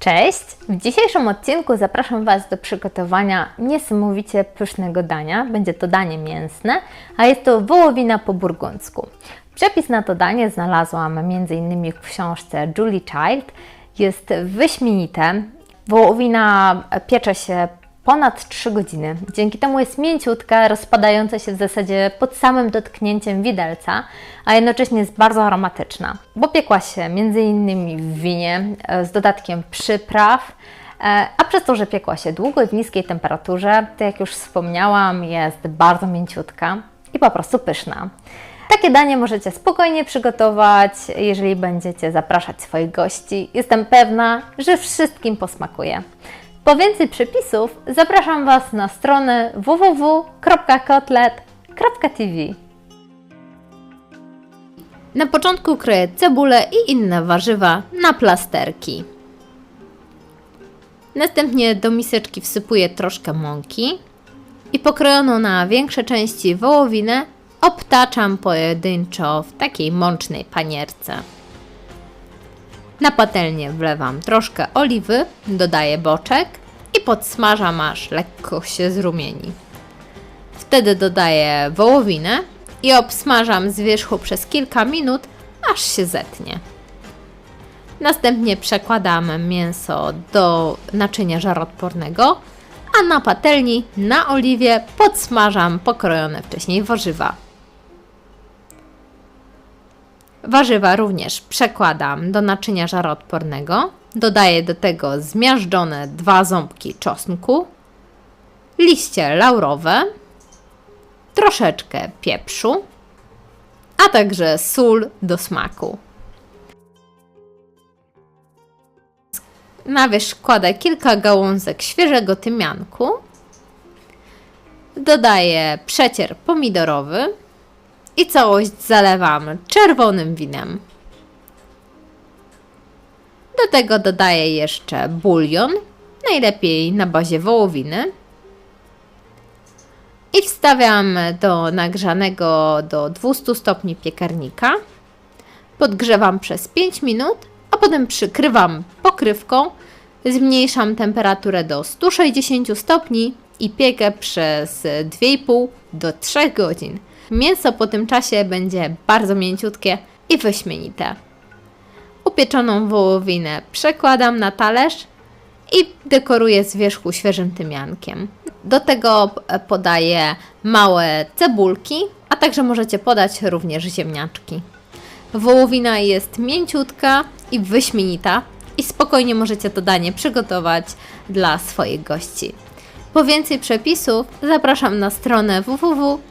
Cześć! W dzisiejszym odcinku zapraszam Was do przygotowania niesamowicie pysznego dania. Będzie to danie mięsne, a jest to wołowina po burgundzku. Przepis na to danie znalazłam m.in. w książce Julie Child. Jest wyśmienite. Wołowina piecze się ponad 3 godziny. Dzięki temu jest mięciutka, rozpadająca się w zasadzie pod samym dotknięciem widelca, a jednocześnie jest bardzo aromatyczna. Bo piekła się m.in. w winie e, z dodatkiem przypraw, e, a przez to, że piekła się długo i w niskiej temperaturze, to jak już wspomniałam, jest bardzo mięciutka i po prostu pyszna. Takie danie możecie spokojnie przygotować, jeżeli będziecie zapraszać swoich gości. Jestem pewna, że wszystkim posmakuje. Po więcej przepisów zapraszam Was na stronę www.kotlet.tv. Na początku kroję cebulę i inne warzywa na plasterki. Następnie do miseczki wsypuję troszkę mąki i pokrojoną na większe części wołowinę obtaczam pojedynczo w takiej mącznej panierce. Na patelnię wlewam troszkę oliwy, dodaję boczek i podsmażam aż lekko się zrumieni. Wtedy dodaję wołowinę i obsmażam z wierzchu przez kilka minut, aż się zetnie. Następnie przekładam mięso do naczynia żaroodpornego, a na patelni na oliwie podsmażam pokrojone wcześniej warzywa. Warzywa również przekładam do naczynia żaroodpornego. Dodaję do tego zmiażdżone dwa ząbki czosnku, liście laurowe, troszeczkę pieprzu, a także sól do smaku. Na wierzch kładę kilka gałązek świeżego tymianku. Dodaję przecier pomidorowy i całość zalewam czerwonym winem. Do tego dodaję jeszcze bulion, najlepiej na bazie wołowiny. I wstawiam do nagrzanego do 200 stopni piekarnika. Podgrzewam przez 5 minut, a potem przykrywam pokrywką. Zmniejszam temperaturę do 160 stopni i piekę przez 2,5 do 3 godzin. Mięso po tym czasie będzie bardzo mięciutkie i wyśmienite. Upieczoną wołowinę przekładam na talerz i dekoruję z wierzchu świeżym tymiankiem. Do tego podaję małe cebulki, a także możecie podać również ziemniaczki. Wołowina jest mięciutka i wyśmienita i spokojnie możecie to danie przygotować dla swoich gości. Po więcej przepisów zapraszam na stronę www.kotlet.tv.